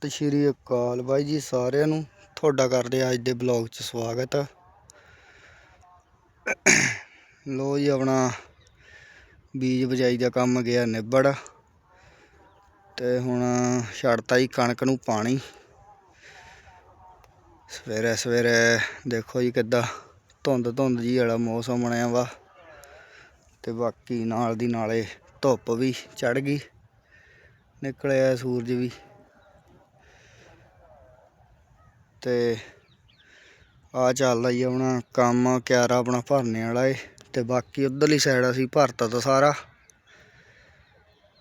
ਸਤਿ ਸ਼੍ਰੀ ਅਕਾਲ ਬਾਈ ਜੀ ਸਾਰਿਆਂ ਨੂੰ। ਤੁਹਾਡਾ ਕਰਦੇ ਅੱਜ ਦੇ ਬਲੌਗ 'ਚ ਸਵਾਗਤ। ਆ ਲੋ ਜੀ ਆਪਣਾ ਬੀਜ ਬਜਾਈ ਦਾ ਕੰਮ ਗਿਆ ਨਿਬੜ। ਤੇ ਹੁਣ ਛੱਡਤਾ ਜੀ ਕਣਕ ਨੂੰ ਪਾਣੀ। ਸਵੇਰੇ ਸਵੇਰੇ ਦੇਖੋ ਜੀ ਕਿੱਦਾਂ ਧੁੰਦ ਧੁੰਦ ਜੀ ਵਾਲਾ ਮੌਸਮ ਬਣਿਆ ਵਾ। ਤੇ ਬਾਕੀ ਨਾਲ ਦੀ ਨਾਲੇ ਧੁੱਪ ਵੀ ਚੜ ਗਈ। ਨਿਕਲਿਆ ਸੂਰਜ ਵੀ। ਤੇ ਆ ਚੱਲਦਾ ਜੀ ਆਪਣਾ ਕੰਮ, ਕਿਆਰਾ ਆਪਣਾ ਭਰਨੇ ਵਾਲਾ ਏ, ਤੇ ਬਾਕੀ ਉਧਰਲੀ ਸਾਈਡ ਅਸੀਂ ਭਰਤਾ ਤਾਂ ਸਾਰਾ।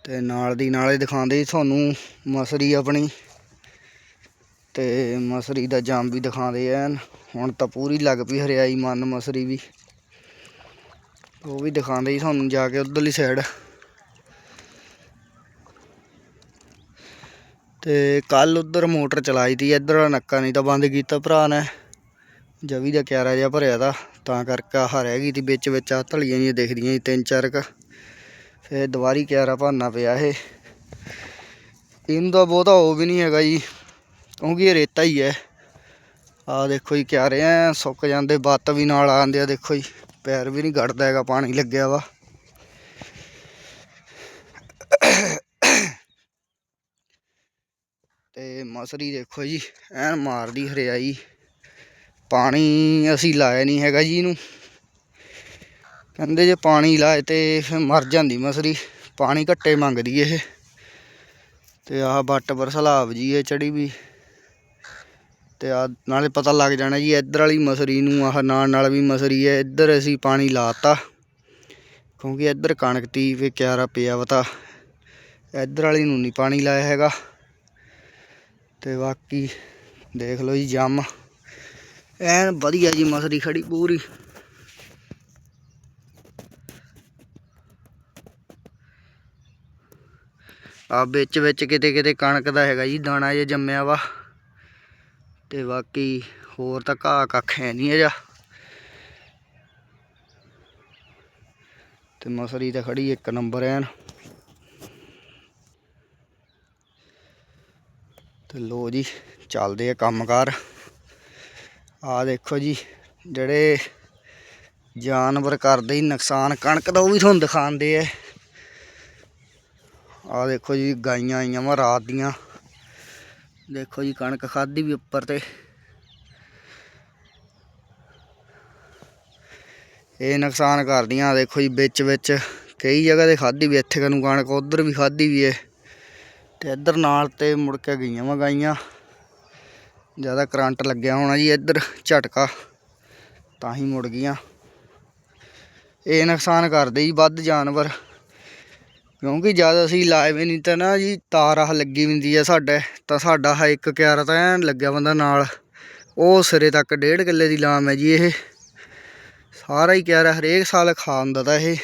ਤੇ ਨਾਲ ਦੀ ਨਾਲੇ ਦਿਖਾਉਂਦੇ ਜੀ ਤੁਹਾਨੂੰ ਮਸਰੀ ਆਪਣੀ। ਤੇ ਮਸਰੀ ਦਾ ਜਾਮ ਵੀ ਦਿਖਾਉਂਦੇ ਐਨ, ਹੁਣ ਤਾਂ ਪੂਰੀ ਲੱਗ ਪਈ ਹਰਿਆਈ, ਮਨ ਮਸਰੀ ਵੀ। ਉਹ ਵੀ ਦਿਖਾਉਂਦੇ ਜੀ ਤੁਹਾਨੂੰ ਜਾ ਕੇ ਉਧਰਲੀ ਸਾਈਡ ਤੇ ਕੱਲ ਉਧਰ ਮੋਟਰ ਚਲਾਈ ਤੀ, ਇੱਧਰ ਨੱਕਾ ਨਹੀਂ ਤਾਂ ਬੰਦ ਕੀਤਾ ਭਰਾ ਨੇ। ਜਵੀ ਦਾ ਕਿਆਰਾ ਜਿਹਾ ਭਰਿਆ ਦਾ ਤਾਂ ਕਰਕੇ ਆਹ ਰਹਿ ਗਈ ਤੀ ਵਿੱਚ ਵਿੱਚ ਆ ਧਲੀਆਂ ਜਿਹੀਆਂ ਦਿਖਦੀਆਂ ਸੀ ਤਿੰਨ ਚਾਰ ਕ। ਫਿਰ ਦੁਬਾਰੀ ਕਿਆਰਾ ਭਰਨਾ ਪਿਆ ਇਹ। ਇਹਨੂੰ ਤਾਂ ਬਹੁਤਾ ਉਹ ਵੀ ਨਹੀਂ ਹੈਗਾ ਜੀ, ਕਿਉਂਕਿ ਇਹ ਰੇਤਾ ਹੀ ਹੈ। ਆ ਦੇਖੋ ਜੀ ਕਿਆਰੇ ਐ ਸੁੱਕ ਜਾਂਦੇ ਬੱਤ ਵੀ ਨਾਲ ਆਉਂਦੇ ਆ ਦੇਖੋ ਜੀ, ਪੈਰ ਵੀ ਨਹੀਂ ਗੜਦਾ ਹੈਗਾ, ਪਾਣੀ ਲੱਗਿਆ ਵਾ। ਤੇ ਮਸਰੀ ਦੇਖੋ ਜੀ, ਐਨ ਮਾਰਦੀ ਹਰਿਆਈ। ਪਾਣੀ ਅਸੀਂ ਲਾਇਆ ਨਹੀਂ ਹੈਗਾ ਜੀ ਇਹਨੂੰ। ਕਹਿੰਦੇ ਜੇ ਪਾਣੀ ਲਾਏ ਤੇ ਫਿਰ ਮਰ ਜਾਂਦੀ ਮਸਰੀ। ਪਾਣੀ ਘੱਟੇ ਮੰਗਦੀ ਇਹ। ਤੇ ਆਹ ਬੱਟ ਪਰ ਸਲਾਬ ਜੀ ਇਹ ਚੜੀ ਵੀ। ਤੇ ਆ ਨਾਲੇ ਪਤਾ ਲੱਗ ਜਾਣਾ ਜੀ ਇੱਧਰ ਵਾਲੀ ਮਸਰੀ ਨੂੰ, ਆਹ ਨਾਲ ਨਾਲ ਵੀ ਮਸਰੀ ਹੈ, ਇੱਧਰ ਅਸੀਂ ਪਾਣੀ ਲਾਤਾ। ਕਿਉਂਕਿ ਇੱਧਰ ਕਣਕ ਤੀ ਵੀ ਕਿਆਰਾ ਪਿਆ ਵਾ ਤਾਂ। ਇੱਧਰ ਵਾਲੀ ਨੂੰ ਨਹੀਂ ਪਾਣੀ ਲਾਇਆ ਹੈਗਾ। ਤੇ ਬਾਕੀ ਦੇਖ ਲਓ ਜੀ ਜੰਮ। ਐਨ ਵਧੀਆ ਜੀ ਮਸਰੀ ਖੜੀ ਪੂਰੀ। ਆ ਵਿੱਚ ਵਿੱਚ ਕਿਤੇ ਕਿਤੇ ਕਣਕ ਦਾ ਹੈਗਾ ਜੀ, ਦਾਣਾ ਜਿਹਾ ਜੰਮਿਆ ਵਾ। ਤੇ ਬਾਕੀ ਹੋਰ ਤਾਂ ਘਾਹ ਕੱਖ ਹੈ ਨਹੀਂ ਅਜਾ। ਤੇ ਮਸਰੀ ਤਾਂ ਖੜੀ ਇੱਕ ਨੰਬਰ ਐਨ। ਤੇ ਲੋ ਜੀ, ਚੱਲਦੇ ਆ ਕੰਮਕਾਰ। ਆ ਦੇਖੋ ਜੀ, ਜਿਹੜੇ ਜਾਨਵਰ ਕਰਦੇ ਹੀ ਨੁਕਸਾਨ, ਕਣਕ ਦਾ ਉਹ ਵੀ ਤੁਹਾਨੂੰ ਦਿਖਾਉਂਦੇ ਆ। ਆ ਦੇਖੋ ਜੀ, ਗਾਈਆਂ ਆਈਆਂ ਵਾ ਰਾਤ ਦੀਆਂ। ਦੇਖੋ ਜੀ, ਕਣਕ ਖਾਦੀ ਵੀ ਉੱਪਰ ਤੇ। ਇਹ ਨੁਕਸਾਨ ਕਰਦੀਆਂ, ਦੇਖੋ ਜੀ ਵਿੱਚ ਵਿੱਚ ਕਈ ਜਗ੍ਹਾ ਤੇ ਖਾਦੀ ਵੀ ਇੱਥੇ ਕਨੂੰ ਕਣਕ, ਉਧਰ ਵੀ ਖਾਦੀ ਵੀ ਹੈ ਤੇ ਇੱਧਰ ਨਾਲ ਤੇ ਮੁੜ ਕੇ ਗਈਆਂ ਵਾ ਗਾਈਆਂ। ਜ਼ਿਆਦਾ ਕਰੰਟ ਲੱਗਿਆ ਹੋਣਾ ਜੀ ਇੱਧਰ ਝਟਕਾ, ਤਾਂ ਹੀ ਮੁੜ ਗਈਆਂ। ਇਹ ਨੁਕਸਾਨ ਕਰਦੇ ਜੀ ਵੱਧ ਜਾਨਵਰ, ਕਿਉਂਕਿ ਜਦ ਅਸੀਂ ਲਾਏ ਵੀ ਨਹੀਂ ਤਾਂ ਨਾ ਜੀ ਤਾਰ ਆਹ ਲੱਗੀ ਹੁੰਦੀ ਆ ਸਾਡੇ, ਤਾਂ ਸਾਡਾ ਆਹ ਇੱਕ ਕਿਆਰਾ ਤਾਂ ਐਨ ਲੱਗਿਆ ਬੰਦਾ ਨਾਲ। ਉਹ ਸਿਰੇ ਤੱਕ ਡੇਢ ਕਿੱਲੇ ਦੀ ਲਾਮ ਹੈ ਜੀ ਇਹ। ਸਾਰਾ ਹੀ ਕਿਆਰਾ ਹਰੇਕ ਸਾਲ ਖਾ ਹੁੰਦਾ ਤਾਂ ਇਹ।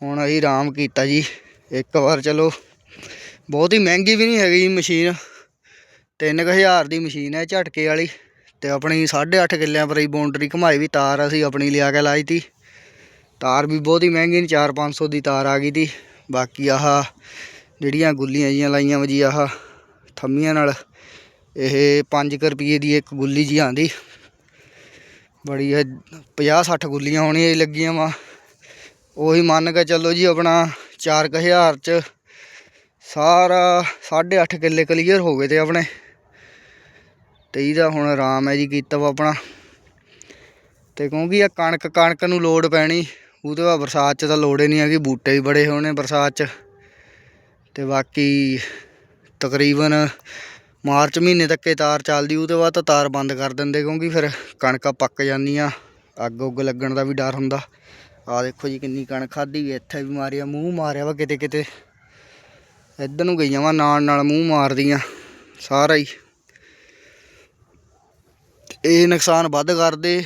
ਹੁਣ ਅਸੀਂ ਆਰਾਮ ਕੀਤਾ ਜੀ, ਇੱਕ ਵਾਰ ਚਲੋ। ਬਹੁਤ ਹੀ ਮਹਿੰਗੀ ਵੀ ਨਹੀਂ ਹੈਗੀ ਜੀ ਮਸ਼ੀਨ। 3000 ਦੀ ਮਸ਼ੀਨ ਹੈ ਝਟਕੇ ਵਾਲੀ। ਤੇ ਆਪਣੀ 8.5 ਕਿੱਲਿਆਂ ਪਰ ਹੀ ਬਾਉਂਡਰੀ ਘਮਾਈ ਵੀ ਤਾਰ ਅਸੀਂ ਆਪਣੀ ਲਿਆ ਕੇ ਲਾਈ ਤੀ। ਤਾਰ ਵੀ ਬਹੁਤ ਹੀ ਮਹਿੰਗੀ ਨਹੀਂ 4-500 ਦੀ ਤਾਰ ਆ ਗਈ ਤੀ। ਬਾਕੀ ਆਹ ਜਿਹੜੀਆਂ ਗੁੱਲੀਆਂ ਜੀਆਂ ਲਾਈਆਂ ਵਾ ਜੀ, ਆਹ ਥੰਮੀਆਂ ਨਾਲ ਇਹ 5 ਰੁਪਏ ਦੀ ਇੱਕ ਗੁੱਲੀ ਜੀ ਆਂਦੀ। ਬੜੀ 50-60 ਗੁੱਲੀਆਂ ਹੋਣੀਆਂ ਲੱਗੀਆਂ ਵਾ। ਉਹੀ ਮੰਨ ਕੇ ਚੱਲੋ ਜੀ ਆਪਣਾ 4000 ਚ ਸਾਰਾ 8.5 ਕਿੱਲੇ ਕਲੀਅਰ ਹੋ ਗਏ ਤੇ ਆਪਣੇ। ਤੇ ਇਹਦਾ ਹੁਣ ਆਰਾਮ ਹੈ ਜੀ ਕੀਤਾ ਵਾ ਆਪਣਾ। ਤੇ ਕਿਉਂਕਿ ਇਹ ਕਣਕ ਕਣਕ ਨੂੰ ਲੋੜ ਪੈਣੀ। ਉਹਦੇ ਬਾਅਦ ਬਰਸਾਤ 'ਚ ਤਾਂ ਲੋੜ ਹੀ ਨਹੀਂ ਹੈਗੀ, ਬੂਟੇ ਵੀ ਬੜੇ ਹੋਣੇ ਬਰਸਾਤ 'ਚ। ਤੇ ਬਾਕੀ ਤਕਰੀਬਨ ਮਾਰਚ ਮਹੀਨੇ ਤੱਕ ਇਹ ਤਾਰ ਚੱਲਦੀ, ਉਹਦੇ ਬਾਅਦ ਤਾਂ ਤਾਰ ਬੰਦ ਕਰ ਦਿੰਦੇ ਕਿਉਂਕਿ ਫਿਰ ਕਣਕਾਂ ਪੱਕ ਜਾਂਦੀਆਂ, ਅੱਗ ਉੱਗ ਲੱਗਣ ਦਾ ਵੀ ਡਰ ਹੁੰਦਾ। ਆ ਦੇਖੋ ਜੀ ਕਿੰਨੀ ਕਣਕ ਖਾਧੀ ਵੀ, ਇੱਥੇ ਵੀ ਮਾਰਿਆ, ਮੂੰਹ ਮਾਰਿਆ ਵਾ ਕਿਤੇ ਕਿਤੇ ਇੱਧਰ ਨੂੰ ਗਈਆਂ ਵਾ, ਨਾਲ ਨਾਲ ਮੂੰਹ ਮਾਰਦੀਆਂ ਸਾਰਾ ਹੀ। ਇਹ ਨੁਕਸਾਨ ਵੱਧ ਕਰਦੇ।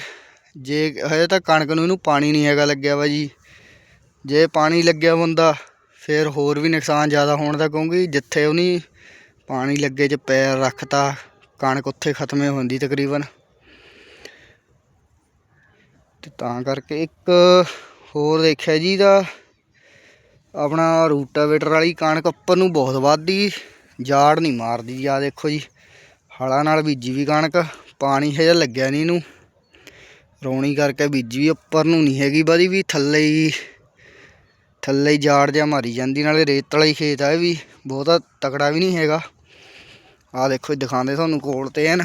ਜੇ ਹਜੇ ਤਾਂ ਕਣਕ ਨੂੰ ਇਹਨੂੰ ਪਾਣੀ ਨਹੀਂ ਹੈਗਾ ਲੱਗਿਆ ਵਾ ਜੀ। ਜੇ ਪਾਣੀ ਲੱਗਿਆ ਹੁੰਦਾ, ਫਿਰ ਹੋਰ ਵੀ ਨੁਕਸਾਨ ਜ਼ਿਆਦਾ ਹੋਣ ਦਾ, ਕਿਉਂਕਿ ਜਿੱਥੇ ਉਹਨੀ ਪਾਣੀ ਲੱਗੇ 'ਚ ਪੈਰ ਰੱਖਤਾ, ਕਣਕ ਉੱਥੇ ਖਤਮੇ ਹੁੰਦੀ ਤਕਰੀਬਨ। ਤੇ ਤਾਂ ਕਰਕੇ ਇੱਕ ਹੋਰ ਦੇਖਿਆ ਜੀ ਦਾ ਆਪਣਾ ਰੂਟਾਵੇਟਰ ਵਾਲੀ ਕਣਕ ਉੱਪਰ ਨੂੰ ਬਹੁਤ ਵੱਧਦੀ ਜਾੜ ਨਹੀਂ ਮਾਰਦੀ ਜੀ ਆ ਦੇਖੋ ਜੀ, ਹਲਾਂ ਨਾਲ ਬੀਜੀ ਵੀ ਕਣਕ, ਪਾਣੀ ਹਜੇ ਲੱਗਿਆ ਨਹੀਂ ਇਹਨੂੰ, ਰੌਣੀ ਕਰਕੇ ਬੀਜੀ ਵੀ ਉੱਪਰ ਨੂੰ ਨਹੀਂ ਹੈਗੀ ਵਧੀ ਵੀ ਥੱਲੇ ਹੀ ਥੱਲੇ ਹੀ ਜਾੜ ਜਿਹਾ ਮਾਰੀ ਜਾਂਦੀ, ਨਾਲੇ ਰੇਤ ਵਾਲਾ ਹੀ ਖੇਤ ਆ ਇਹ ਵੀ, ਬਹੁਤਾ ਤਕੜਾ ਵੀ ਨਹੀਂ ਹੈਗਾ ਆ ਦੇਖੋ ਜੀ, ਦਿਖਾਉਂਦੇ ਤੁਹਾਨੂੰ ਕੋਲ ਤੇ ਐਨ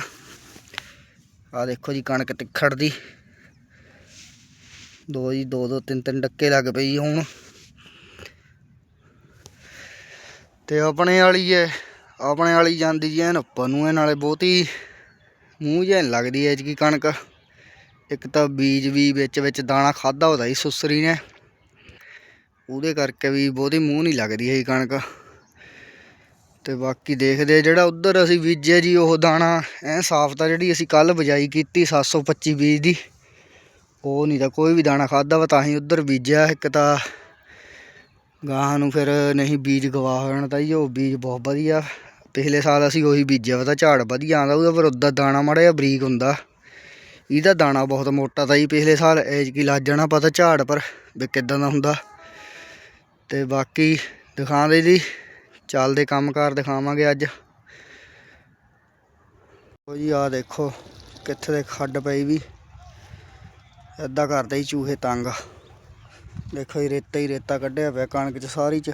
ਆ ਦੇਖੋ ਜੀ, ਕਣਕ ਟਿੱਖੜ ਦੀ, ਦੋ ਜੀ, ਦੋ ਦੋ, ਤਿੰਨ ਤਿੰਨ ਡੱਕੇ ਲੱਗ ਪਈ ਹੁਣ। ਤੇ ਆਪਣੇ ਵਾਲੀ ਹੈ ਆਪਣੇ ਵਾਲੀ ਜਾਂਦੀ ਜੀ ਐਨ ਉੱਪਰ ਨੂੰ ਇਹ ਨਾਲੇ ਬਹੁਤੀ ਮੂੰਹ ਜਿਹਾ ਨੀ ਲੱਗਦੀ ਐ ਕੀ ਕਣਕ। ਇੱਕ ਤਾਂ ਬੀਜ ਵੀ ਵਿੱਚ ਵਿੱਚ ਦਾਣਾ ਖਾਦਾ ਉਹਦਾ ਹੀ ਸੁਸਰੀ ਨੇ। ਉਹਦੇ ਕਰਕੇ ਵੀ ਬਹੁਤੀ ਮੂੰਹ ਨਹੀਂ ਲੱਗਦੀ ਇਹ ਕਣਕ। ਤੇ ਬਾਕੀ ਦੇਖਦੇ ਜਿਹੜਾ ਉਧਰ ਅਸੀਂ ਬੀਜਿਆ ਜੀ ਉਹ ਦਾਣਾ, ਐ ਸਾਫ਼ ਤਾਂ ਜਿਹੜੀ ਅਸੀਂ ਕੱਲ ਬਜਾਈ ਕੀਤੀ 725 ਬੀਜ ਦੀ, ਉਹ ਨਹੀਂ ਤਾਂ ਕੋਈ ਵੀ ਦਾਣਾ ਖਾਦਾ ਵਾ, ਤਾਂ ਹੀ ਉਧਰ ਬੀਜਿਆ। ਇੱਕ ਤਾਂ ਗਾਹਾਂ ਨੂੰ ਫਿਰ ਨਹੀਂ ਬੀਜ ਗਵਾ ਹੋਣ ਜਾਣਾ ਤਾਂ ਜੀ ਉਹ ਬੀਜ ਬਹੁਤ ਵਧੀਆ। ਪਿਛਲੇ ਸਾਲ ਅਸੀਂ ਉਹੀ ਬੀਜਿਆ ਵਾ ਤਾਂ ਝਾੜ ਵਧੀਆ ਆਉਂਦਾ, ਉਹਦਾ ਪਰ ਉੱਦਾਂ ਦਾਣਾ ਮਾੜਾ ਜਿਹਾ ਬਰੀਕ ਹੁੰਦਾ। ਇਹਦਾ ਦਾਣਾ ਬਹੁਤ ਮੋਟਾ ਤਾਂ ਜੀ ਪਿਛਲੇ ਸਾਲ ਐਜ ਕੀ ਲੱਜ ਜਾਣਾ ਪਤਾ ਝਾੜ ਪਰ ਵੀ ਕਿੱਦਾਂ ਦਾ ਹੁੰਦਾ। ਤੇ ਬਾਕੀ ਦਿਖਾਉਂਦੇ ਜੀ, ਚੱਲਦੇ ਕੰਮਕਾਰ ਦਿਖਾਵਾਂਗੇ ਅੱਜ। ਉਹ ਜੀ ਆ ਦੇਖੋ ਕਿੱਥੇ ਦੇ ਖੱਡ ਪਈ ਵੀ। ਏਦਾਂ ਕਰਦੇ ਹੀ ਚੂਹੇ ਤੰਗ। ਦੇਖੋ ਜੀ, ਰੇਤਾ ਹੀ ਰੇਤਾ ਕੱਢਿਆ ਪਿਆ ਕਣਕ ਚ ਸਾਰੀ ਚ।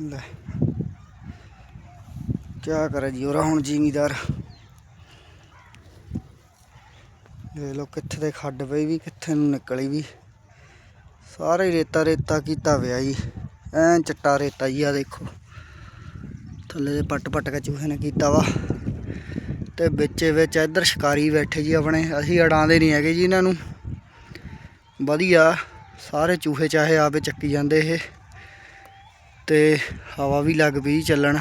ਲੈ। ਕਿਆ ਕਰੇ ਜੀ ਉਹਰਾ ਹੁਣ ਜ਼ਿਮੀਦਾਰ। ਦੇਖ ਲਓ ਕਿੱਥੇ ਦੇ ਖੱਡ ਪਈ ਵੀ, ਕਿੱਥੇ ਨੂੰ ਨਿਕਲੀ ਵੀ। ਸਾਰੇ ਰੇਤਾ ਰੇਤਾ ਕੀਤਾ ਪਿਆ ਜੀ। ਐਨ ਚਿੱਟਾ ਰੇਤਾ ਜੀ ਆ ਦੇਖੋ। ਥੱਲੇ ਦੇ ਪੱਟ ਪੱਟ ਕੇ ਚੂਹੇ ਨੇ ਕੀਤਾ ਵਾ। ਤੇ ਵਿੱਚੇ ਵਿੱਚ ਇੱਧਰ ਸ਼ਿਕਾਰੀ ਬੈਠੇ ਜੀ ਆਪਣੇ। ਅਸੀਂ ਅੜਾਉਂਦੇ ਨਹੀਂ ਹੈਗੇ ਜੀ ਇਹਨਾਂ ਨੂੰ। ਵਧੀਆ। ਸਾਰੇ ਚੂਹੇ ਚਾਹੇ ਆਪੇ ਚੱਕੀ ਜਾਂਦੇ ਇਹ। ਤੇ ਹਵਾ ਵੀ ਲੱਗ ਪਈ ਚੱਲਣ।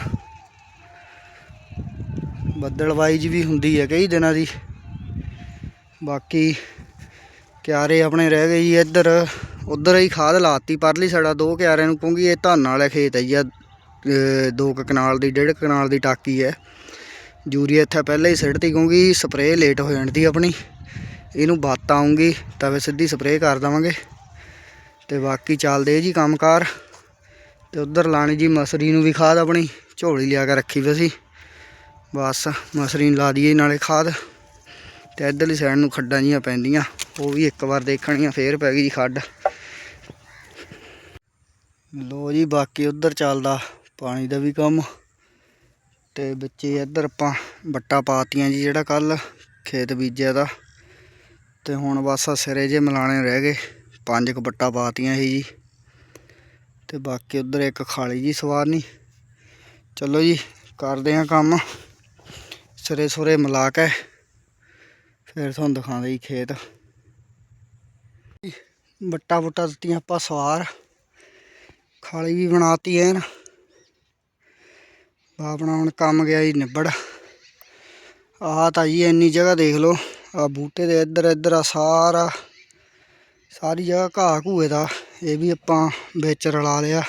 ਬੱਦਲਵਾਈ ਜੀ ਵੀ ਹੁੰਦੀ ਹੈ ਕਈ ਦਿਨਾਂ ਦੀ। ਬਾਕੀ ਕਿਆਰੇ ਆਪਣੇ ਰਹਿ ਗਏ ਜੀ ਇੱਧਰ। ਉਧਰ ਹੀ ਖਾਦ ਲਾਤੀ, ਪਰਲੀ ਸਾਡਾ ਦੋ ਕਿਆਰਿਆਂ ਨੂੰ, ਕਿਉਂਕਿ ਇਹ ਧਾਨ ਵਾਲਾ ਖੇਤ ਹੈ ਜੀ। ਆ ਦੋ ਕੁ ਕਨਾਲ ਦੀ, ਡੇਢ ਕਨਾਲ ਦੀ ਟਾਕੀ ਹੈ। ਯੂਰੀਆ ਇੱਥੇ ਪਹਿਲਾਂ ਹੀ ਸਿੱਟਤੀ, ਕਿਉਂਕਿ ਸਪਰੇਅ ਲੇਟ ਹੋ ਜਾਂਦੀ ਆਪਣੀ। ਇਹਨੂੰ ਬਾਤ ਆਉਂਗੀ, ਤਾਂ ਫਿਰ ਸਿੱਧੀ ਸਪਰੇਅ ਕਰ ਦੇਵਾਂਗੇ। ਤੇ ਬਾਕੀ ਚੱਲਦੇ ਜੀ ਕੰਮਕਾਰ। ਤੇ ਉਧਰ ਲਾਣੀ ਜੀ ਮਸਰੀ ਨੂੰ ਵੀ ਖਾਦ ਆਪਣੀ ਝੋਲੀ ਲਿਆ ਕੇ ਰੱਖੀ ਵੀ ਸੀ। ਬਸ ਮਸਰੀ ਨੂੰ ਲਾ ਦਈਏ ਨਾਲੇ ਖਾਦ। ਤੇ ਇੱਧਰਲੀ ਸਾਈਡ ਨੂੰ ਖੱਡਾਂ ਜੀਆਂ ਪੈਂਦੀਆਂ, ਉਹ ਵੀ ਇੱਕ ਵਾਰ ਦੇਖਣੀਆਂ, ਫੇਰ ਪੈ ਗਈ ਜੀ ਖੱਡ। ਲੋ ਜੀ ਬਾਕੀ ਉਧਰ ਚੱਲਦਾ ਪਾਣੀ ਦਾ ਵੀ ਕੰਮ। ਤੇ ਵਿੱਚ ਇੱਧਰ ਆਪਾਂ ਬੱਟਾ ਪਾਤੀਆਂ ਜੀ ਜਿਹੜਾ ਕੱਲ ਖੇਤ ਬੀਜਿਆ ਦਾ। ਤੇ ਹੁਣ ਬਸ ਸਿਰੇ ਜੇ ਮਿਲਾਣੇ ਰਹਿ ਗਏ। ਪੰਜ ਕੁ ਬੱਟਾ ਪਾਤੀਆਂ ਸੀ ਜੀ। ਤੇ ਬਾਕੀ ਉਧਰ ਇੱਕ ਖਾਲੀ ਜੀ ਸਵਾਰਨੀ ਚਲੋ ਜੀ, ਕਰਦੇ ਆ ਕੰਮ। ਸਿਰੇ ਸੁਰੇ ਮਿਲਾ ਕੇ ਫਿਰ ਤੁਹਾਨੂੰ ਦਿਖਾਉਂਦੇ ਜੀ ਖੇਤ। ਬੱਟਾ ਬੁੱਟਾ ਦਿੱਤੀਆਂ ਆਪਾਂ ਸਵਾਰ। ਖਾਲੀ ਵੀ ਬਣਾਤੀ ਐਨ। ਆਪਣਾ ਹੁਣ ਕੰਮ ਗਿਆ ਜੀ ਨਿਬੜ। ਆਹ ਤਾਂ ਜੀ ਇੰਨੀ ਜਗ੍ਹਾ ਦੇਖ ਲਓ। ਆ ਬੂਟੇ ਦੇ ਇੱਧਰ ਇੱਧਰ ਆ ਸਾਰਾ, ਸਾਰੀ ਜਗ੍ਹਾ ਘਾਹ ਘੂਏ ਦਾ, ਇਹ ਵੀ ਆਪਾਂ ਵਿੱਚ ਰਲਾ ਲਿਆ।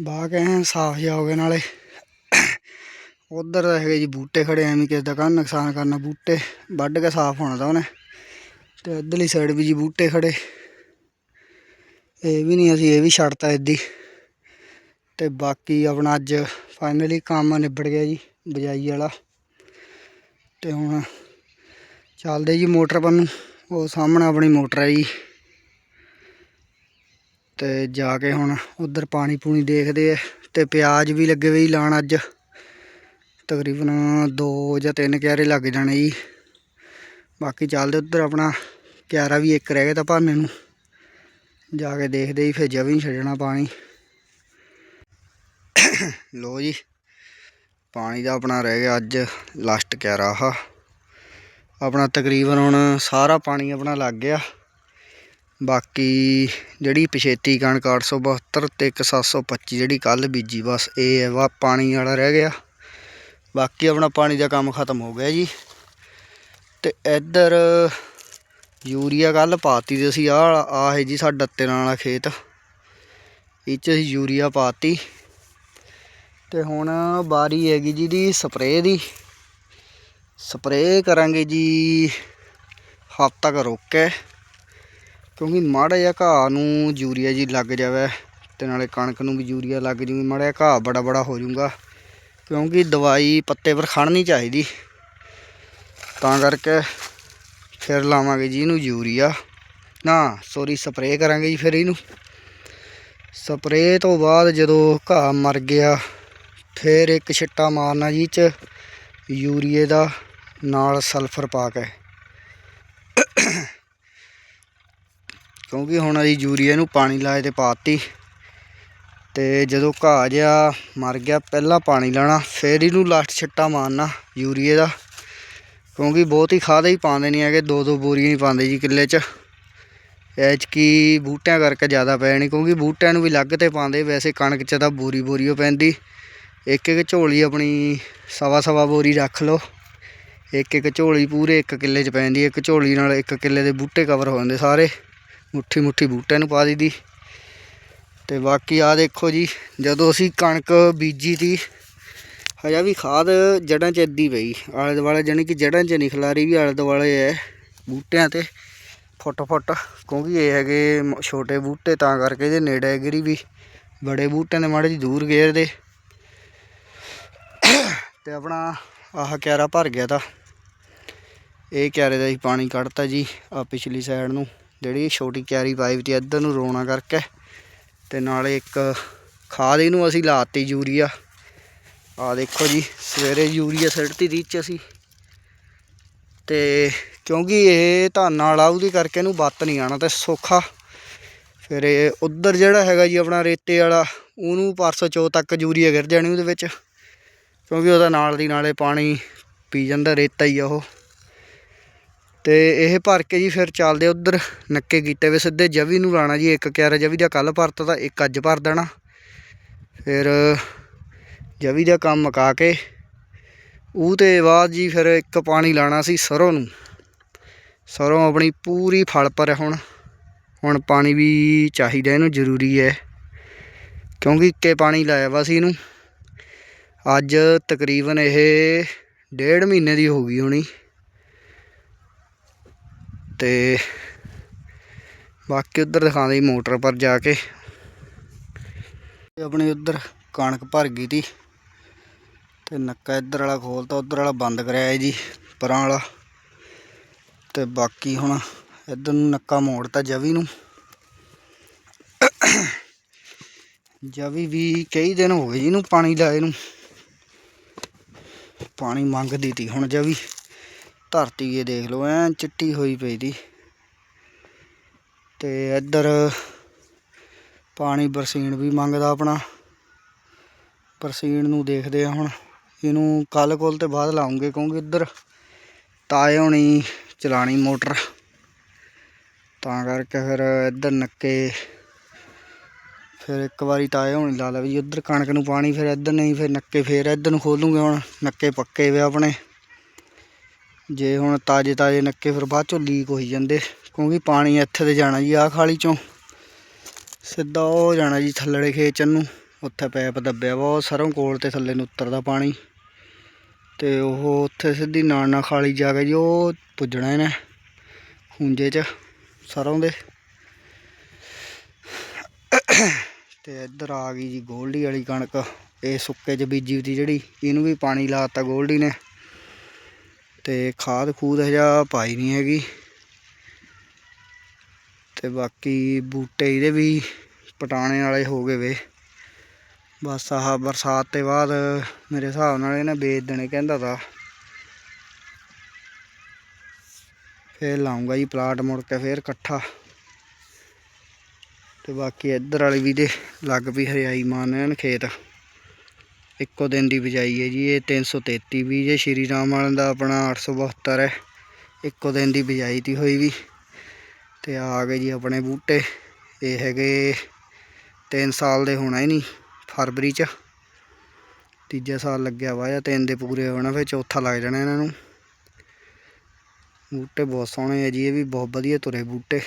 ਬਾਗ ਐਨ ਸਾਫ਼ ਜਿਹਾ ਹੋ ਗਿਆ ਨਾਲੇ। ਉਧਰ ਹੈਗੇ ਜੀ ਬੂਟੇ ਖੜੇ, ਐਵੇਂ ਕਿਸੇ ਦਾ ਕਾਹਨ ਨੁਕਸਾਨ ਕਰਨਾ, ਬੂਟੇ ਵੱਢ ਕੇ ਸਾਫ਼ ਹੋਣਾ ਤਾਂ ਉਹਨੇ। ਤੇ ਇੱਧਰਲੀ ਸਾਈਡ ਵੀ ਜੀ ਬੂਟੇ ਖੜੇ। ਇਹ ਵੀ ਨਹੀਂ ਅਸੀਂ, ਇਹ ਵੀ ਛੱਡਤਾ ਇੱਦੀ। ਤੇ ਬਾਕੀ ਆਪਣਾ ਅੱਜ ਫਾਈਨਲੀ ਕੰਮ ਨਿਬੜ ਗਿਆ ਜੀ, ਬਜਾਈ ਵਾਲਾ। ਤੇ ਹੁਣ ਚੱਲਦੇ ਜੀ ਮੋਟਰ ਪੰਨ ਨੂੰ। ਉਹ ਸਾਹਮਣੇ ਆਪਣੀ ਮੋਟਰ ਹੈ ਜੀ। ਤੇ ਜਾ ਕੇ ਹੁਣ ਉਧਰ ਪਾਣੀ ਪੂਣੀ ਦੇਖਦੇ ਆ। ਤੇ ਪਿਆਜ਼ ਵੀ ਲੱਗੇ ਹੋਏ ਜੀ ਲਾਣ ਅੱਜ। ਤਕਰੀਬਨ 2 ਜਾਂ 3 ਕਿਆਰੇ ਲੱਗ ਜਾਣੇ ਜੀ। ਬਾਕੀ ਚੱਲਦੇ ਉਧਰ ਆਪਣਾ ਕਿਆਰਾ ਵੀ ਇੱਕ ਰਹਿ ਗਿਆ ਤਾਂ ਭਰਨੇ ਨੂੰ। ਜਾ ਕੇ ਦੇਖਦੇ ਜੀ, ਫਿਰ ਜਵੀ ਛੱਡਣਾ ਪਾਣੀ। ਲੋ ਜੀ, ਪਾਣੀ ਦਾ ਆਪਣਾ ਰਹਿ ਗਿਆ ਅੱਜ ਲਾਸਟ ਕਿਆਰਾ ਆਹ। ਆਪਣਾ ਤਕਰੀਬਨ ਹੁਣ ਸਾਰਾ ਪਾਣੀ ਆਪਣਾ ਲੱਗ ਗਿਆ। ਬਾਕੀ ਜਿਹੜੀ ਪਛੇਤੀ ਕਣਕ 872 ਤੇ ਇੱਕ 725 ਜਿਹੜੀ ਕੱਲ ਬੀਜੀ, ਬਸ ਇਹ ਹੈ ਵਾ ਪਾਣੀ ਵਾਲਾ ਰਹਿ ਗਿਆ। ਬਾਕੀ ਆਪਣਾ ਪਾਣੀ ਦਾ ਕੰਮ ਖਤਮ ਹੋ ਗਿਆ ਜੀ। ਤੇ ਇੱਧਰ ਯੂਰੀਆ ਕੱਲ ਪਾਤੀ ਤੇ ਅਸੀਂ, ਆਹ ਆਹ ਹੈ ਜੀ ਸਾਡਾ ਤਿਲਾਂ ਵਾਲਾ ਖੇਤ। ਇਹ 'ਚ ਅਸੀਂ ਯੂਰੀਆ ਪਾਤੀ। ਤੇ ਹੁਣ ਬਾਰੀ ਹੈਗੀ ਜੀ ਦੀ ਸਪਰੇਅ ਦੀ। ਸਪਰੇਅ ਕਰਾਂਗੇ ਜੀ। ਹਫ਼ਤਾ ਕੁ ਰੁੱਕ ਕੇ ਕਿਉਂਕਿ ਮਾੜਾ ਜਿਹਾ ਘਾਹ ਨੂੰ ਯੂਰੀਆ ਜੀ ਲੱਗ ਜਾਵੇ ਤੇ ਨਾਲੇ ਕਣਕ ਨੂੰ ਵੀ ਯੂਰੀਆ ਲੱਗ ਜੂਗੀ, ਮਾੜਾ ਜਿਹਾ ਘਾਹ ਬੜਾ ਬੜਾ ਹੋ ਜਾਊਗਾ ਕਿਉਂਕਿ ਦਵਾਈ ਪੱਤੇ ਪਰ ਖੜਨੀ ਚਾਹੀਦੀ। ਤਾਂ ਕਰਕੇ ਫਿਰ ਲਾਵਾਂਗੇ ਜੀ ਇਹਨੂੰ ਯੂਰੀਆ। ਨਾ ਸੋਰੀ ਸਪਰੇਅ ਕਰਾਂਗੇ ਜੀ ਫਿਰ ਇਹਨੂੰ। ਸਪਰੇਅ ਤੋਂ ਬਾਅਦ ਜਦੋਂ ਘਾਹ ਮਰ ਗਿਆ, ਫਿਰ ਇੱਕ ਛਿੱਟਾ ਮਾਰਨਾ ਜੀ ਚ ਯੂਰੀਏ ਦਾ। ਨਾਲ ਸਲਫਰ ਪਾ ਕੇ। ਕਿਉਂਕਿ ਹੁਣ ਅਸੀਂ ਯੂਰੀਏ ਨੂੰ ਪਾਣੀ ਲਾਏ ਤੇ ਪਾਤੀ। ਤੇ ਜਦੋਂ ਘਾਹ ਜਿਹਾ ਮਰ ਗਿਆ, ਪਹਿਲਾਂ ਪਾਣੀ ਲਾਣਾ ਫਿਰ ਇਹਨੂੰ ਲਾਸਟ ਛਿੱਟਾ ਮਾਰਨਾ ਯੂਰੀਏ ਦਾ। ਕਿਉਂਕਿ ਬਹੁਤ ਹੀ ਖਾਦ ਹੀ ਪਾਉਂਦੇ ਨਹੀਂ ਹੈਗੇ ਦੋ ਦੋ ਬੋਰੀਆਂ ਹੀ ਪਾਉਂਦੇ ਜੀ ਕਿੱਲੇ 'ਚ। ਐਚਕੀ ਬੂਟਿਆਂ ਕਰਕੇ ਜ਼ਿਆਦਾ ਪੈ ਜਾਣੀ, ਕਿਉਂਕਿ ਬੂਟਿਆਂ ਨੂੰ ਵੀ ਲੱਗ ਤੇ ਪਾਉਂਦੇ, ਵੈਸੇ ਕਣਕ 'ਚ ਤਾਂ ਬੋਰੀ ਬੋਰੀ ਓ ਪੈਂਦੀ। ਇੱਕ ਇੱਕ ਝੋਲੀ ਆਪਣੀ ਸਵਾ ਸਵਾ ਬੋਰੀ ਰੱਖ ਲਓ। ਇੱਕ ਇੱਕ ਝੋਲੀ ਪੂਰੇ ਇੱਕ ਕਿੱਲੇ 'ਚ ਪੈਂਦੀ ਇੱਕ ਝੋਲੀ ਨਾਲ ਇੱਕ ਕਿੱਲੇ ਦੇ ਬੂਟੇ ਕਵਰ ਹੋ ਜਾਂਦੇ ਸਾਰੇ। ਮੁੱਠੀ ਮੁੱਠੀ ਬੂਟਿਆਂ ਨੂੰ ਪਾ ਦਈਦੀ। ਤੇ ਬਾਕੀ ਆ ਦੇਖੋ ਜੀ, ਜਦੋਂ ਅਸੀਂ ਕਣਕ ਬੀਜੀ ਤੀ, ਹਜਾ ਵੀ ਖਾਦ ਜੜਾਂ 'ਚ ਅੱਧੀ ਪਈ। ਆਲੇ ਦੁਆਲੇ ਜਾਣੀ ਕਿ ਜੜਾਂ 'ਚ ਨਹੀਂ ਖਲਾਰੀ ਵੀ ਆਲੇ ਦੁਆਲੇ ਹੈ ਬੂਟਿਆਂ ਤੇ। ਫੁੱਟ ਫੁੱਟ, ਕਿਉਂਕਿ ਇਹ ਹੈਗੇ ਮ- ਛੋਟੇ ਬੂਟੇ, ਤਾਂ ਕਰਕੇ ਇਹਦੇ ਨੇੜੇ ਗਿਰੀ ਵੀ। ਬੜੇ ਬੂਟਿਆਂ ਦੇ ਮਾੜੇ ਜੀ ਦੂਰ ਗੇਰਦੇ। ਤੇ ਆਪਣਾ ਆਹ ਕਿਆਰਾ ਭਰ ਗਿਆ ਤਾਂ। ਇਹ ਕਿਆਰੇ ਦਾ ਹੀ ਪਾਣੀ ਕੱਢਤਾ ਜੀ ਆ ਪਿਛਲੀ ਸਾਈਡ ਨੂੰ। ਜਿਹੜੀ ਛੋਟੀ ਕਿਆਰੀ ਪਾਈਪ ਵੀ ਤੀ ਇੱਧਰ ਨੂੰ ਰੋਣਾ ਕਰਕੇ। ਤੇ ਨਾਲੇ ਇੱਕ ਖਾਦ ਇਹਨੂੰ ਅਸੀਂ ਲਾਤੀ ਯੂਰੀਆ। ਆ ਦੇਖੋ ਜੀ, ਸਵੇਰੇ ਯੂਰੀਆ ਸਿੱਟਤੀ ਤੀ ਚ ਅਸੀਂ। ਤੇ ਕਿਉਂਕਿ ਇਹ ਧਾਨ ਨਾਲ ਉਹਦੀ ਕਰਕੇ ਇਹਨੂੰ ਬੱਤ ਨਹੀਂ ਆਣਾ ਤੇ ਸੌਖਾ। ਫਿਰ ਇਹ ਉਧਰ ਜਿਹੜਾ ਹੈਗਾ ਜੀ, ਆਪਣਾ ਰੇਤੇ ਵਾਲਾ, ਉਹਨੂੰ ਪਰਸੋਂ ਚੋ ਤੱਕ ਯੂਰੀਆ ਗਿਰ ਜਾਣੀ ਉਹਦੇ ਵਿੱਚ। ਕਿਉਂਕਿ ਉਹਦਾ ਨਾਲ ਦੀ ਨਾਲੇ ਪਾਣੀ ਪੀ ਜਾਂਦਾ, ਰੇਤਾ ਹੀ ਆ ਉਹ। ਤੇ ਇਹ ਭਰ ਕੇ ਜੀ ਫਿਰ ਚੱਲਦੇ ਉਧਰ ਨੱਕੇ ਕੀਤੇ ਵੇ ਸਿੱਧੇ ਜਵੀ ਨੂੰ ਲਾਣਾ ਜੀ ਇੱਕ ਕਿਆਰਾ, ਜਵੀ ਦਾ ਕੱਲ ਭਰਤਾ ਤਾਂ ਇੱਕ ਅੱਜ ਭਰ ਦੇਣਾ। ਫਿਰ ਜਵੀ ਦਾ ਕੰਮ ਮੁਕਾ ਕੇ ਉਹ ਤੇ ਬਾਅਦ ਜੀ ਫਿਰ ਇੱਕ ਪਾਣੀ ਲਾਣਾ ਸੀ ਸਰੋਂ ਨੂੰ। ਸਰੋਂ ਆਪਣੀ ਪੂਰੀ ਫਲ ਪਰ ਹੁਣ ਹੁਣ ਪਾਣੀ ਵੀ ਚਾਹੀਦਾ, ਇਹਨੂੰ ਜ਼ਰੂਰੀ ਹੈ। ਕਿਉਂਕਿ ਇੱਕੇ ਪਾਣੀ ਲਾਇਆ ਵਾ ਸੀ ਇਹਨੂੰ। ਅੱਜ ਤਕਰੀਬਨ ਇਹ ਡੇਢ ਮਹੀਨੇ ਦੀ ਹੋ ਗਈ ਹੋਣੀ। ਤੇ ਬਾਕੀ ਉਧਰ ਦਿਖਾਉਂਦੇ ਜੀ ਮੋਟਰ ਪਰ ਜਾ ਕੇ। ਆਪਣੇ ਆਪਣੀ ਉਧਰ ਕਣਕ ਭਰ ਗਈ ਤੀ ਤੇ ਨੱਕਾ ਇੱਧਰ ਵਾਲਾ ਖੋਲਤਾ, ਉਧਰ ਵਾਲਾ ਬੰਦ ਕਰਿਆ ਜੀ ਪਰਾਂ ਵਾਲਾ। ਤੇ ਬਾਕੀ ਹੁਣ ਇੱਧਰ ਨੂੰ ਨੱਕਾ ਮੋੜਤਾ ਜਵੀ ਨੂੰ। ਜਵੀ ਵੀ ਕਈ ਦਿਨ ਹੋ ਗਏ ਜੀ ਇਹਨੂੰ ਪਾਣੀ ਲਾਏ ਨੂੰ। ਪਾਣੀ ਮੰਗਦੀ ਤੀ ਹੁਣ ਜਵੀ। ਧਰਤੀ ਇਹ ਦੇਖ ਲਓ, ਐ ਚਿੱਟੀ ਹੋਈ ਪਈ ਦੀ। ਤੇ ਇੱਧਰ ਪਾਣੀ ਬਰਸੀਨ ਵੀ ਮੰਗਦਾ ਆਪਣਾ। ਬਰਸੀਨ ਨੂੰ ਦੇਖਦੇ ਆ ਹੁਣ। ਇਹਨੂੰ ਕੱਲ ਕੋਲ ਤੇ ਬਾਅਦ ਲਾਉਂਗੇ, ਕਿਉਂਕਿ ਇੱਧਰ ਤਾਏ ਹੋਣੀ ਚਲਾਣੀ ਮੋਟਰ। ਤਾਂ ਕਰਕੇ ਫਿਰ ਇੱਧਰ ਨੱਕੇ ਫਿਰ ਇੱਕ ਵਾਰੀ ਤਾਏ ਹੋਣੀ ਲਾ ਲਾ ਵੀ ਉੱਧਰ ਕਣਕ ਨੂੰ ਪਾਣੀ, ਫਿਰ ਇੱਧਰ ਨਹੀਂ, ਫਿਰ ਨੱਕੇ ਫਿਰ ਇੱਧਰ ਨੂੰ ਖੋਲੂਗੇ ਹੁਣ। ਨੱਕੇ ਪੱਕੇ ਵੇ ਆਪਣੇ। ਜੇ ਹੁਣ ਤਾਜ਼ੇ ਤਾਜ਼ੇ ਨੱਕੇ ਫਿਰ ਬਾਅਦ ਚੋਂ ਲੀਕ ਹੋਈ ਜਾਂਦੇ, ਕਿਉਂਕਿ ਪਾਣੀ ਇੱਥੇ ਤੇ ਜਾਣਾ ਜੀ ਆਹ ਖਾਲੀ ਚੋਂ। ਸਿੱਧਾ ਉਹ ਜਾਣਾ ਜੀ ਥੱਲੜੇ ਖੇਚਣ ਨੂੰ ਉੱਥੇ ਪੈਪ ਦੱਬਿਆ ਵਾ, ਉਹ ਸਰੋਂ ਕੋਲ ਤੇ ਥੱਲੇ ਨੂੰ ਉਤਰਦਾ ਪਾਣੀ। ਤੇ ਉਹ ਉੱਥੇ ਸਿੱਧੀ ਨਾਲ ਨਾਲ ਖਾਲੀ ਜਾ ਕੇ ਜੀ ਉਹ ਪੁੱਜਣਾ ਇਹਨੇ ਹੁੰਜੇ 'ਚ, ਸਰੋਂ ਦੇ। ਤੇ ਇੱਧਰ ਆ ਗਈ ਜੀ ਗੋਲਡੀ ਵਾਲੀ ਕਣਕ, ਇਹ ਸੁੱਕੇ 'ਚ ਬੀਜੀ ਤੀ ਜਿਹੜੀ, ਇਹਨੂੰ ਵੀ ਪਾਣੀ ਲਾਤਾ ਗੋਲਡੀ ਨੇ। ਤੇ ਖਾਦ ਖੂਦ ਹਜਾ ਪਾਈ ਨਹੀਂ ਹੈਗੀ। ਤੇ ਬਾਕੀ ਬੂਟੇ ਇਹਦੇ ਵੀ ਪਟਾਣੇ ਵਾਲੇ ਹੋ ਗਏ ਵੇ। ਬਸ ਆਹ ਬਰਸਾਤ ਤੇ ਬਾਅਦ ਮੇਰੇ ਹਿਸਾਬ ਨਾਲ ਇਹਨੇ ਵੇਚ ਦੇਣੇ ਕਹਿੰਦਾ ਤਾ। ਫੇਰ ਲਾਉਂਗਾ ਜੀ ਪਲਾਟ ਮੁੜ ਕੇ ਫੇਰ ਇਕੱਠਾ। ਤੇ ਬਾਕੀ ਇੱਧਰ ਵਾਲੀ ਵੀ ਦੇ ਲੱਗ ਪਈ ਹਰਿਆਈ ਮਾਨ ਐਨ ਖੇਤ। ਇੱਕੋ ਦਿਨ ਦੀ ਬਿਜਾਈ ਹੈ ਜੀ, ਇਹ 333 ਵੀ ਜੇ, ਸ਼੍ਰੀ ਰਾਮ ਵਾਲਿਆਂ ਦਾ ਆਪਣਾ 872 ਹੈ। ਇੱਕੋ ਦਿਨ ਦੀ ਬਿਜਾਈ ਤੀ ਹੋਈ ਵੀ। ਤੇ ਆ ਗਏ ਜੀ ਆਪਣੇ ਬੂਟੇ। ਇਹ ਹੈਗੇ 3 ਸਾਲ ਦੇ ਹੋਣਾ ਹੀ ਨਹੀਂ, ਫਰਵਰੀ ਚ। ਤੀਜਾ ਸਾਲ ਲੱਗਿਆ ਵਾ ਜਾਂ ਤਿੰਨ ਦੇ ਪੂਰੇ ਹੋਣਾ, ਫਿਰ ਚੌਥਾ ਲੱਗ ਜਾਣਾ ਇਹਨਾਂ ਨੂੰ। ਬੂਟੇ ਬਹੁਤ ਸੋਹਣੇ ਆ ਜੀ, ਇਹ ਵੀ ਬਹੁਤ ਵਧੀਆ ਤੁਰੇ ਬੂਟੇ।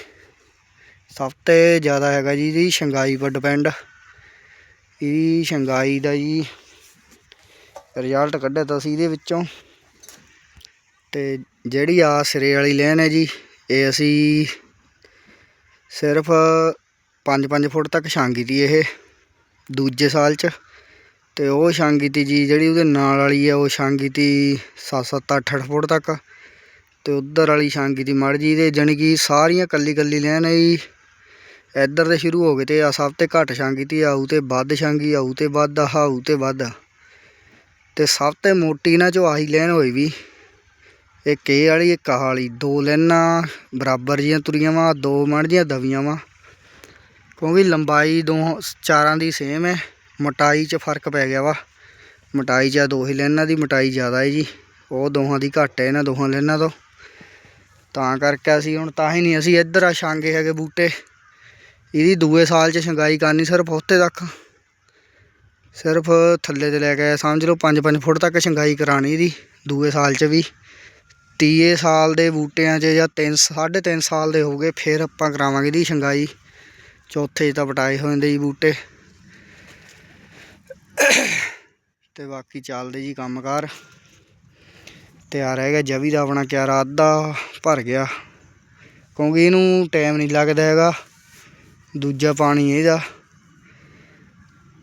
ਸਭ ਤੋਂ ਜ਼ਿਆਦਾ ਹੈਗਾ ਜੀ, ਇਹਦੀ ਸ਼ੰਗਾਈ ਪਰ ਡਿਪੈਂਡ ਇਹਦੀ ਸ਼ੰਗਾਈ ਦਾ ਜੀ ਰਿਜ਼ਲਟ ਕੱਢਿਆ ਤਾਂ ਸੀ ਇਹਦੇ ਵਿੱਚੋਂ। ਤੇ ਜਿਹੜੀ ਆ ਸਿਰੇ ਵਾਲੀ ਲੈਨ ਹੈ ਜੀ, ਇਹ ਅਸੀਂ ਸਿਰਫ 5-5 ਫੁੱਟ ਤੱਕ ਛਾਂਗੀ ਤੀ ਇਹ ਦੂਜੇ ਸਾਲ 'ਚ। ਤੇ ਉਹ ਛਾਂਗੀ ਤੀ ਜੀ, ਜਿਹੜੀ ਉਹਦੇ ਨਾਲ ਵਾਲੀ ਆ, ਉਹ ਛਾਂਗੀ ਤੀ 7-7 8-8 ਫੁੱਟ ਤੱਕ। ਤੇ ਉਧਰ ਵਾਲੀ ਛਾਂਗੀ ਤੀ ਮੜ ਜੀ ਦੇ ਜਾਣੀ ਕਿ ਸਾਰੀਆਂ ਕੱਲੀ ਕੱਲੀ ਹੈ ਜੀ। ਇੱਧਰ ਤੇ ਸ਼ੁਰੂ ਹੋ ਗਏ ਤੇ ਆ ਸਭ ਤੇ ਘੱਟ ਛਾਂਗੀ ਤੀ ਆਊ ਤੇ ਵੱਧ ਛਾਂਗੀ ਆਊ ਤੇ ਵੱਧ ਹਾਊ ਤੇ ਵੱਧ। ਤੇ ਸਭ ਤੋਂ ਮੋਟੀ ਇਹਨਾਂ 'ਚੋਂ ਆਹੀ ਲੈਣ ਹੋਈ ਵੀ ਇੱਕ ਇਹ ਵਾਲੀ ਇੱਕ ਆਹ ਵਾਲੀ। ਦੋ ਲੈਣਾ ਬਰਾਬਰ ਜੀਆਂ ਤੁਰੀਆਂ ਵਾ, ਦੋ ਮੜ ਜੀਆਂ ਦਵੀਆਂ ਵਾ। ਕਿਉਂਕਿ ਲੰਬਾਈ ਦੋ ਚਾਰਾਂ ਦੀ ਸੇਮ ਹੈ ਮੋਟਾਈ 'ਚ ਫ਼ਰਕ ਪੈ ਗਿਆ ਵਾ। ਮੋਟਾਈ 'ਚ ਆ ਦੋ ਹੀ ਲੈਣਾ ਦੀ, ਮੋਟਾਈ ਜ਼ਿਆਦਾ ਹੈ ਜੀ। ਉਹ ਦੋਹਾਂ ਦੀ ਘੱਟ ਹੈ ਇਹਨਾਂ ਦੋਹਾਂ ਲੈਣਾ ਤੋਂ। ਤਾਂ ਕਰਕੇ ਅਸੀਂ ਹੁਣ ਤਾਂ ਹੀ ਨਹੀਂ, ਅਸੀਂ ਇੱਧਰ ਆ ਛਾਂਗੇ ਹੈਗੇ ਬੂਟੇ। ਇਹਦੀ ਦੂਏ ਸਾਲ 'ਚ ਸ਼ੰਗਾਈ ਕਰਨੀ ਸਿਰਫ ਉੱਥੇ ਤੱਕ। ਸਿਰਫ ਥੱਲੇ ਤੇ ਲੈ ਕੇ ਸਮਝ ਲਓ 5-5 ਫੁੱਟ ਤੱਕ ਸ਼ੰਗਾਈ ਕਰਾਣੀ ਦੀ ਦੂਏ ਸਾਲ 'ਚ ਵੀ। ਤੀਏ ਸਾਲ ਦੇ ਬੂਟਿਆਂ 'ਚ ਜਾਂ 3 3.5 ਸਾਲ ਦੇ ਹੋ ਗਏ, ਫਿਰ ਆਪਾਂ ਕਰਾਵਾਂਗੇ ਇਹਦੀ ਸ਼ੰਗਾਈ ਚੌਥੇ 'ਚ ਤਾਂ ਪਟਾਏ ਹੋ ਜਾਂਦੇ ਜੀ ਬੂਟੇ। ਤੇ ਬਾਕੀ ਚੱਲਦੇ ਜੀ ਕੰਮਕਾਰ। ਤਿਆਰ ਰਹਿ ਗਿਆ ਜਵੀ ਦਾ ਆਪਣਾ ਕਿਆਰਾ, ਅੱਧਾ ਭਰ ਗਿਆ। ਕਿਉਂਕਿ ਇਹਨੂੰ ਟਾਈਮ ਨਹੀਂ ਲੱਗਦਾ ਹੈਗਾ। ਦੂਜਾ ਪਾਣੀ ਇਹਦਾ।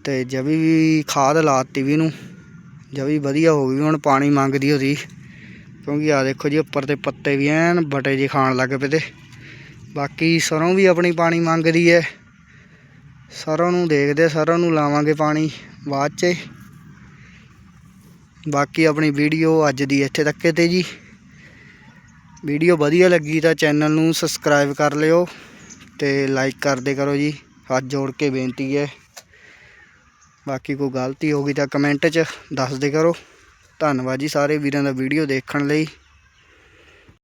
ਤੇ ਜਵੀ ਵੀ ਖਾਦ ਲਾਤੀ ਵੀ ਇਹਨੂੰ। ਜਵੀ ਵਧੀਆ ਹੋ ਗਈ, ਹੁਣ ਪਾਣੀ ਮੰਗਦੀ ਉਹਦੀ। ਕਿਉਂਕਿ ਆ ਦੇਖੋ ਜੀ, ਉੱਪਰ ਤੇ ਪੱਤੇ ਵੀ ਐਨ ਬਟੇ ਜੇ ਖਾਣ ਲੱਗ ਪਏ ਤੇ। ਬਾਕੀ ਸਰੋਂ ਵੀ ਆਪਣੀ ਪਾਣੀ ਮੰਗਦੀ ਹੈ ਸਰੋਂ ਨੂੰ ਦੇਖਦੇ ਸਰੋਂ ਨੂੰ ਲਾਵਾਂਗੇ ਪਾਣੀ ਬਾਅਦ 'ਚ। ਬਾਕੀ ਆਪਣੀ ਵੀਡੀਓ ਅੱਜ ਦੀ ਇੱਥੇ ਤੱਕ ਤੇ ਜੀ। ਵੀਡੀਓ ਵਧੀਆ ਲੱਗੀ ਤਾਂ ਚੈਨਲ ਨੂੰ ਸਬਸਕ੍ਰਾਈਬ ਕਰ ਲਿਓ ਤੇ ਲਾਈਕ ਕਰਦੇ ਕਰੋ ਜੀ। ਹੱਥ ਜੋੜ ਕੇ ਬੇਨਤੀ ਹੈ ਬਾਕੀ ਕੋਈ ਗਲਤੀ ਹੋ ਗਈ ਤਾਂ ਕਮੈਂਟ 'ਚ ਦੱਸਦੇ ਕਰੋ। ਧੰਨਵਾਦ ਜੀ ਸਾਰੇ ਵੀਰਾਂ ਦਾ ਵੀਡੀਓ ਦੇਖਣ ਲਈ।